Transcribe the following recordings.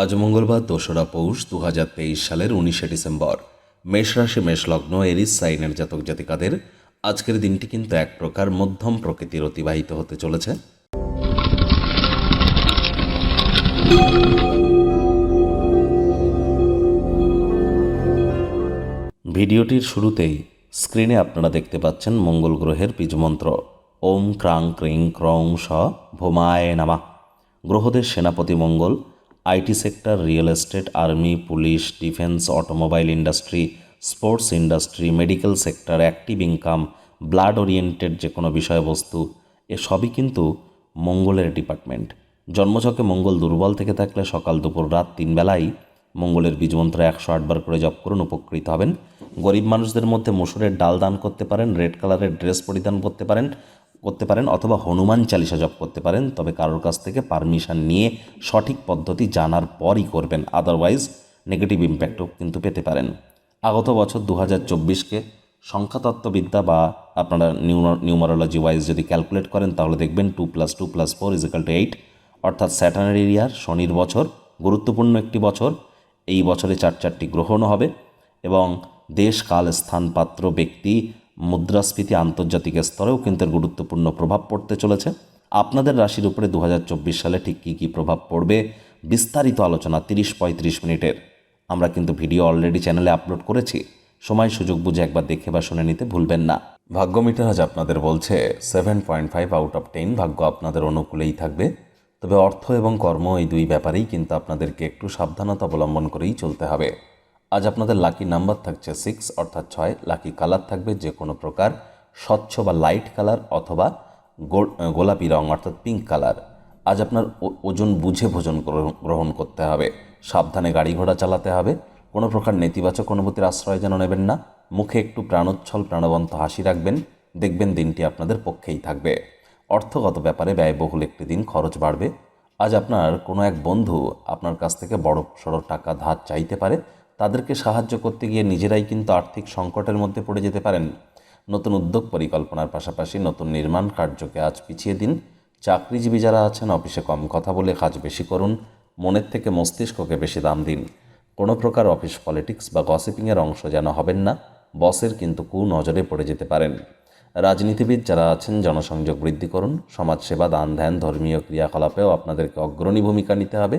আজ মঙ্গলবার দোসরা পৌষ দু হাজার তেইশ সালের উনিশে ডিসেম্বর। মেষ রাশি, মেষ লগ্ন, এরিস, সাইনের জাতক জাতিকাদের আজকের দিনটি কিন্তু এক প্রকার মধ্যম প্রকৃতির অতিবাহিত হতে চলেছে। ভিডিওটির শুরুতেই স্ক্রিনে আপনারা দেখতে পাচ্ছেন মঙ্গল গ্রহের বীজমন্ত্র। ওম ক্রাং ক্রিং ক্রং স ভোমায় নামা। গ্রহদের সেনাপতি মঙ্গল IT sector, real estate, army, police, defence, automobile industry, sports industry, medical sector, active income, blood oriented যে কোনো বিষয়বস্তু এ সবই কিন্তু মঙ্গলের ডিপার্টমেন্ট। জন্মছকে মঙ্গল দুর্বল থেকে থাকলে সকাল দুপুর রাত তিন বেলাই মঙ্গলের বীজমন্ত্র একশো আটবার করে জপ করুন, উপকৃত হবেন। গরিব মানুষদের মধ্যে মসুরের ডাল দান করতে পারেন, রেড কালারের ড্রেস পরিধান করতে পারেন করতে পারেন অথবা হনুমান চালিসা জপ করতে পারেন, তবে কারোর কাছ থেকে পারমিশন নিয়ে সঠিক পদ্ধতি জানার পরই করবেন আদারওয়াইজ নেগেটিভ ইম্প্যাক্টও কিন্তু পেতে পারেন। আগত বছর দু হাজার চব্বিশকে সংখ্যাতত্ত্ববিদ্যা বা আপনারা নিউমারোলজি ওয়াইজ যদি ক্যালকুলেট করেন, তাহলে দেখবেন two plus two plus four is equal two eight অর্থাৎ স্যাটার্নের এরিয়ার শনির বছর, গুরুত্বপূর্ণ একটি বছর, এই বছরে চার চারটি গ্রহণও হবে এবং দেশ কাল স্থান পাত্র ব্যক্তি মুদ্রাস্ফীতি আন্তর্জাতিক স্তরেও কিন্তু গুরুত্বপূর্ণ প্রভাব পড়তে চলেছে। আপনাদের রাশির উপরে দু হাজার চব্বিশ সালে ঠিক কী কী প্রভাব পড়বে বিস্তারিত আলোচনা তিরিশ পঁয়ত্রিশ মিনিটের। আমরা কিন্তু ভিডিও অলরেডি চ্যানেলে আপলোড করেছি। সময় সুযোগ বুঝে একবার দেখে বা শুনে নিতে ভুলবেন না। ভাগ্য মিটার আজ আপনাদের বলছে seven point five out of ten. ভাগ্য আপনাদের অনুকূলেই থাকবে। তবে অর্থ এবং কর্ম এই দুই ব্যাপারেই কিন্তু আপনাদেরকে একটু সাবধানতা অবলম্বন করেই চলতে হবে। আজ আপনাদের লাকি নাম্বার থাকছে সিক্স অর্থাৎ ছয়। লাকি কালার থাকবে যে কোনো প্রকার, স্বচ্ছ বা লাইট কালার অথবা গোলাপি রং, অর্থাৎ পিঙ্ক কালার আজ আপনার ওজন বুঝে ভোজন গ্রহণ করতে হবে। সাবধানে গাড়ি ঘোড়া চালাতে হবে। কোনো প্রকার নেতিবাচক অনুভূতির আশ্রয় যেন নেবেন না। মুখে একটু প্রাণোচ্ছল, প্রাণবন্ত হাসি রাখবেন। দেখবেন দিনটি আপনাদের পক্ষেই থাকবে। অর্থগত ব্যাপারে ব্যয়বহুল একটি দিন খরচ বাড়বে। আজ আপনার কোনো এক বন্ধু আপনার কাছ থেকে বড় সড়ো টাকা ধার চাইতে পারে। তাদেরকে সাহায্য করতে গিয়ে নিজেরাই কিন্তু আর্থিক সংকটের মধ্যে পড়ে যেতে পারেন। নতুন উদ্যোগ পরিকল্পনার পাশাপাশি নতুন নির্মাণ কার্যকে আজ পিছিয়ে দিন। চাকরিজীবী যারা আছেন, অফিসে কম কথা বলে কাজ বেশি করুন। মনের থেকে মস্তিষ্ককে বেশি দাম দিন। কোনো প্রকার অফিস পলিটিক্স বা গসিপিংয়ের অংশ যেন হবেন না, বসের কিন্তু কু নজরে পড়ে যেতে পারেন। রাজনীতিবিদ যারা আছেন, জনসংযোগ বৃদ্ধি করুন। সমাজসেবা, দান ধ্যান, ধর্মীয় ক্রিয়াকলাপেও আপনাদেরকে অগ্রণী ভূমিকা নিতে হবে।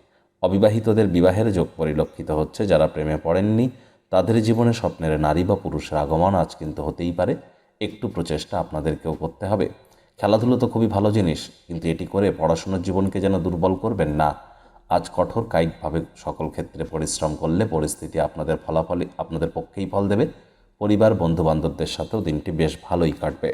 অবিবাহিতদের বিবাহের যোগ পরিলক্ষিত হচ্ছে যারা প্রেমে পড়েননি। তাদের জীবনে স্বপ্নের নারী বা পুরুষের আগমন আজ কিন্তু হতেই পারে। একটু প্রচেষ্টা আপনাদেরকেও করতে হবে। খেলাধুলো তো খুবই ভালো জিনিস, কিন্তু এটি করে পড়াশোনার জীবনকে যেন দুর্বল করবেন না। আজ কঠোর, কায়িকভাবে সকল ক্ষেত্রে পরিশ্রম করলে পরিস্থিতি আপনাদের ফলাফলে, আপনাদের পক্ষেই ফল দেবে। পরিবার বন্ধু বান্ধবদের সাথেও দিনটি বেশ ভালোই কাটবে।